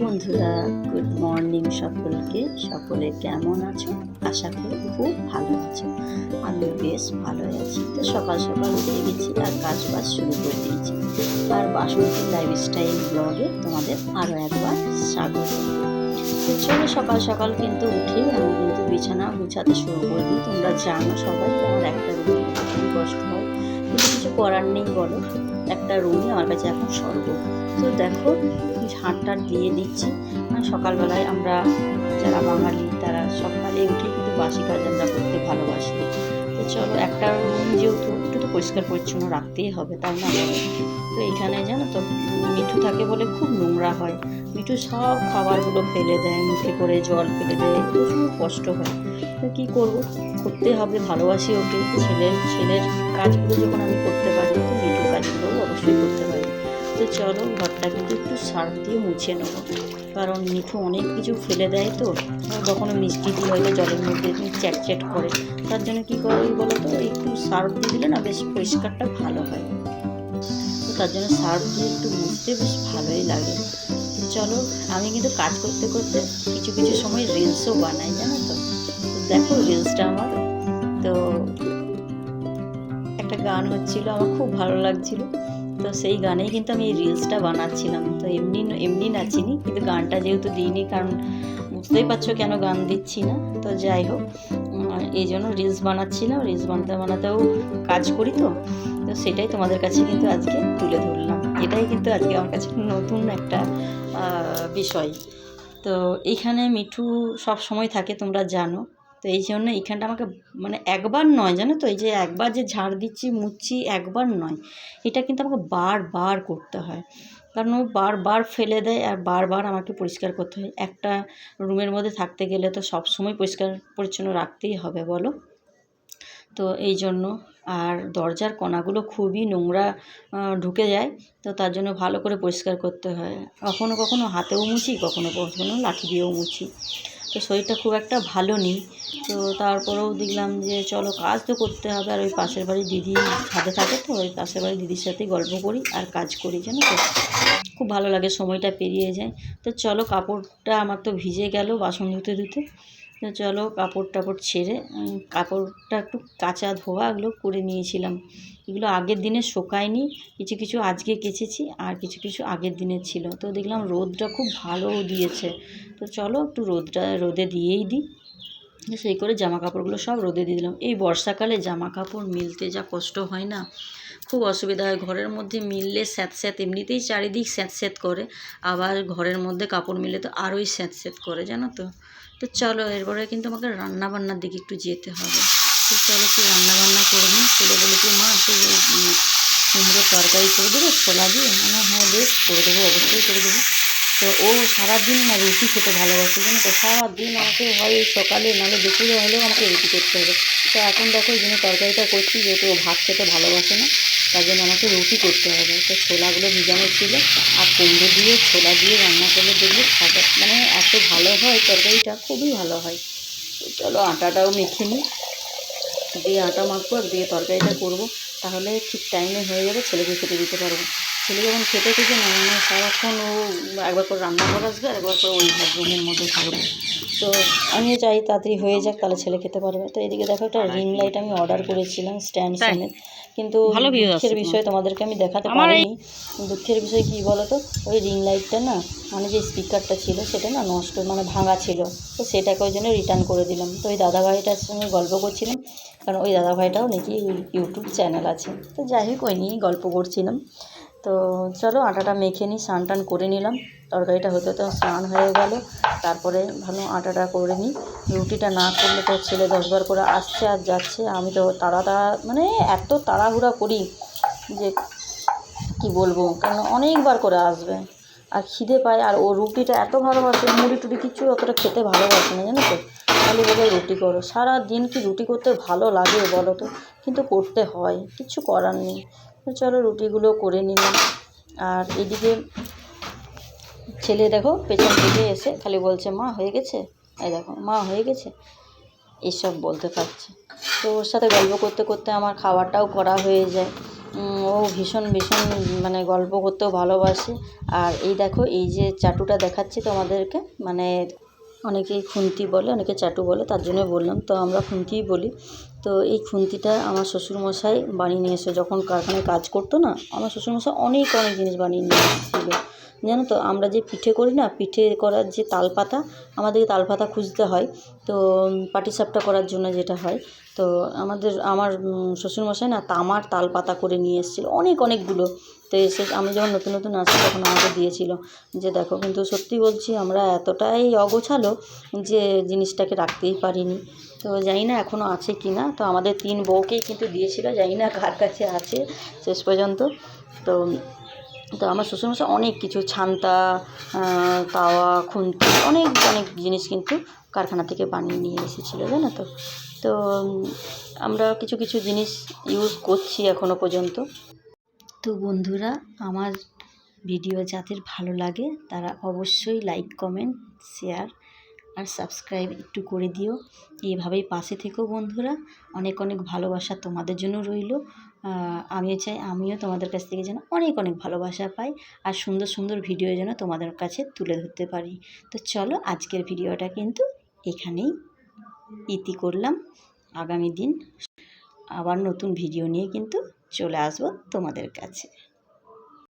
বন্ধুরা good morning সকলকে। সকলে কেমন আছো? আশা করি খুব ভালো আছো। আমি বেশ ভালো আছি। তো সকাল সকাল উঠে গেছি আর কাজ বাজ শুরু করে দিয়েছি। আর বাসন্তী লাইফস্টাইল ব্লগে তোমাদের আরও একবার স্বাগত। চলো সকাল সকাল কিন্তু উঠে আমি কিন্তু বিছানা গুছাতে শুরু করে। দিই তোমরা জানো সবাই, আমার একটা রুটি কষ্ট হয়। কিছু করার নেই বলো। একটা রুমই আমার কাছে এখন স্বর্গ। তো দেখো ঝাঁট টাট দিয়ে দিচ্ছি। সকালবেলায় আমরা যারা বাঙালি, তারা সকালে উঠে কিন্তু বাসি কাজ আমরা করতে ভালোবাসি তো চলো, একটা রুম যেহেতু একটু তো পরিষ্কার পরিচ্ছন্ন রাখতেই হবে, তাই না? তো এখানে জানো তো, মিঠু থাকে বলে খুব নোংরা হয়। মিঠু সব খাবারগুলো ফেলে দেয়, মুখে করে জল ফেলে দেয়, প্রচুর কষ্ট হয়। কী করব? করতে হবে, ভালোবাসি ওকে। ছেলের ছেলের কাজগুলো যখন আমি করতে পারি তো মিঠুর কাজগুলোও অবশ্যই করতে পারি। তো চলো ঘরটা কিন্তু একটু সার্ফ দিয়ে মুছে নেব। কারণ মিঠু অনেক কিছু ফেলে দেয় তো। কখনো মিষ্টি দিয়ে হয়তো জলের মধ্যে চ্যাট করে। তার জন্য কী করে বলো তো একটু সার্ফ দিয়ে দিলে না বেশ পরিষ্কারটা ভালো হয়। তো তার জন্য সার্ফ দিয়ে একটু মুছতে বেশ ভালোই লাগে। চলো, আমি কিন্তু কাজ করতে করতে কিছু কিছু সময় রিলসও বানাই, জানো তো? দেখো রিলসটা আমার। তো একটা গান হচ্ছিল, আমার খুব ভালো লাগছিল। তো সেই গানেই কিন্তু আমি রিলসটা বানাচ্ছিলাম। তো এমনি এমনি নাচিনি, কিন্তু গানটা যেহেতু দিইনি, কারণ বুঝতেই পারছ কেন গান দিচ্ছি না? তো যাই হোক এই জন্য রিলস বানাচ্ছিলাম। রিলস বানাতে, বানাতেও কাজ করি তো। তো সেটাই তোমাদের কাছে কিন্তু আজকে তুলে ধরলাম। এটাই কিন্তু আজকে আমার কাছে নতুন একটা বিষয়। তো এইখানে মিঠু সব সময় থাকে, তোমরা জানো। তো এই জন্য এইখানটা আমাকে মানে একবার নয়, জানো তো? এই যে একবার যে ঝাড় দিচ্ছি মুছছি একবার নয়। এটা কিন্তু আমাকে বারবার করতে হয়। কারণ ও বারবার ফেলে দেয় আর বারবার আমাকে পরিষ্কার করতে হয়। একটা রুমের মধ্যে থাকতে গেলে তো সব সময় পরিষ্কার পরিচ্ছন্ন রাখতেই হবে, বলো? তো এই জন্য আর দরজার কণাগুলো খুবই নোংরা ঢুকে যায়। তো তার জন্য ভালো করে পরিষ্কার করতে হয়। কখনো কখনো হাতেও মুছি, কখনো কখনো লাঠি দিয়েও মুছি। তো শরীরটা খুব একটা ভালো নেই। তো তারপরেও দেখলাম যে, চলো কাজ তো করতে হবে। আর ওই পাশের বাড়ির দিদি ছাদে থাকে তো, ওই পাশের বাড়ির দিদির সাথেই গল্প করি আর কাজ করি, জানো তো। খুব ভালো লাগে, সময়টা পেরিয়ে যায়। তো চলো কাপড়টা আমার তো ভিজে গেল বাসন ধুতে ধুতে। তো চলো কাপড় টাপড় ছেড়ে কাপড়টা একটু কাঁচা ধোয়া এগুলো করে নিয়েছিলাম। এগুলো আগের দিনে শোকায়নি, কিছু কিছু আজকে কেচেছি আর কিছু কিছু আগের দিনের ছিল। তো দেখলাম রোদটা খুব ভালো দিয়েছে। তো চলো একটু রোদটা, রোদে দিয়েই দিই। সেই করে জামা কাপড়গুলো সব রোদে দিয়ে দিলাম। এই বর্ষাকালে জামা কাপড় মিলতে যা কষ্ট হয় না। খুব অসুবিধা হয়। ঘরের মধ্যে মিললে স্যাঁত স্যাঁত, এমনিতেই চারিদিক স্যাঁত স্যাঁত করে। আবার ঘরের মধ্যে কাপড় মিললে তো আরোই স্যাঁত স্যাঁত করে, জানো তো? তো চলো এরপরে কিন্তু আমাকে রান্না বান্নার দিকে একটু যেতে হবে। তো চলো কি রান্না বান্না করে নিই? ছেলে বলে কি মা একটু উম, কুমড়োর তরকারি করে দেবো ছোলা দিয়ে? আমি হ্যাঁ বেশ করে দেবো অবশ্যই করে দেবো। তো ও সারাদিন না রুটি খেতে ভালোবাসে জানো তো? সারাদিন আমাকে হয় সকালে নাহলে দুপুরে হলেও আমাকে রুটি করতে হবে। তো এখন দেখো এই জন্য তরকারিটা করছি যেহেতু ও ভাত খেতে ভালোবাসে না। তার জন্য আমাকে রুটি করতে হবে। তো ছোলাগুলো ভিজানো ছিল আর কুমড়ো দিয়ে ছোলা দিয়ে রান্না করলে দেখবে খাবার মানে এত ভালো হয় তরকারিটা খুবই ভালো হয়। তো চলো আটাটাও মেখে নিই। দিয়ে আটা মাখবো আর দিয়ে তরকারিটা করব। তাহলে ঠিক টাইমে হয়ে যাবে ছেলেকে খেতে দিতে পারব। ছেলে যখন খেতে থেকে না মানে সারাক্ষণ ও একবার করে রান্না করে আসবে আর একবার করে ওই রুমের মধ্যে থাকবে তো আমিও চাই তাড়াতাড়ি হয়ে যাক তাহলে ছেলে খেতে পারবে। তো এদিকে দেখো একটা রিং লাইট আমি অর্ডার করেছিলাম স্ট্যান্ড? সমেত কিন্তু দুঃখের বিষয় তোমাদেরকে আমি দেখাতে পারিনি। দুঃখের বিষয় কি বলো তো ওই রিং লাইটটা না মানে যে স্পিকারটা ছিল সেটা না নষ্ট মানে ভাঙা ছিল। তো সেটাকে ওই জন্য রিটার্ন করে দিলাম। তো ওই দাদাভাইটার সঙ্গে গল্প করছিলাম। কারণ ওই দাদাভাইটাও নাকি ইউটিউব চ্যানেল আছে। তো যাই হোক ওই নিয়েই গল্প করছিলাম। তো চলো আটাটা মেখে নিই, স্নান টান করে নিলাম। তরকারিটা হতে তো স্নান হয়ে গেল। তারপরে ভালো আটাটা করে নিই। রুটিটা না করলে তো ছেলে দশবার করে আসছে আর যাচ্ছে। আমি তো তাড়া তাড়া মানে এত তাড়াহুড়া করি যে কি বলব? কারণ অনেকবার করে আসবে। আর খিদে পায়, আর ও রুটিটা এত ভালোবাসে, মুড়ি টুড়ি কিচ্ছু অতটা খেতে ভালোবাসে না, জানো তো? খালি বলে রুটি করো। সারা দিন কি রুটি করতে ভালো লাগে বলো তো? কিন্তু করতে হয় কিছু করার নেই। তো চলো রুটিগুলো করে নিলাম। আর এদিকে ছেলে দেখো পেছন থেকে এসে খালি বলছে, মা, হয়ে গেছে? এই দেখো, মা, হয়ে গেছে? এসব বলতে পারছে তো ওর সাথে গল্প করতে করতে আমার খাবারটাও করা হয়ে যায়। ও ভীষণ ভীষণ মানে গল্প করতেও ভালোবাসে। আর এই দেখো, এই যে চাটুটা দেখাচ্ছি তোমাদেরকে মানে অনেকেই খুন্তি বলে, অনেকে চাটু বলে, তার জন্য বললাম। তো আমরা খুন্তিই বলি। তো এই খুন্তিটা আমার শ্বশুরমশাই বানিয়ে নিয়ে এসে, যখন কারখানায় কাজ করতো না, আমার শ্বশুরমশাই অনেক অনেক জিনিস বানিয়ে নিয়ে এসেছিল। জানো তো, আমরা যে পিঠে করি না, পিঠে করার যে তালপাতা আমাদেরকে তালপাতা খুঁজতে হয়। তো পাটিসাপটা করার জন্য যেটা হয়, তো আমাদের, আমার শ্বশুরমশাই না তামার তালপাতা করে নিয়ে এসেছিল, অনেক, অনেকগুলো। তো এসে আমি যখন নতুন নতুন আসি তখন আমাকে দিয়েছিল যে, দেখো কিন্তু সত্যি বলছি, আমরা এতটাই অগোছালো যে, জিনিসটাকে রাখতেই পারিনি। তো জানি না এখনও আছে কি না, তো আমাদের তিন বউকেই কিন্তু দিয়েছিল, জানি না কার কাছে আছে শেষ পর্যন্ত। তো তো আমার শ্বশুরমশাই অনেক কিছু, ছান্তা তাওয়া, খুন্তি, অনেক অনেক জিনিস কিন্তু কারখানা থেকে বানিয়ে নিয়ে এসেছিল, জানো তো? তো আমরা কিছু কিছু জিনিস ইউজ করছি এখনও পর্যন্ত। তো বন্ধুরা, আমার ভিডিও যাদের ভালো লাগে, তারা অবশ্যই লাইক কমেন্ট শেয়ার আর সাবস্ক্রাইব একটু করে দিও। এভাবেই পাশে থেকো বন্ধুরা। অনেক অনেক ভালোবাসা তোমাদের জন্য রইল। আমিও চাই, আমিও তোমাদের কাছ থেকে যেন অনেক অনেক ভালোবাসা পাই আর সুন্দর সুন্দর ভিডিও যেন তোমাদের কাছে তুলে ধরতে পারি। তো চলো আজকের ভিডিওটা কিন্তু এখানেই ইতি করলাম। আগামী দিন আবার নতুন ভিডিও নিয়ে কিন্তু চলে আসব তোমাদের কাছে।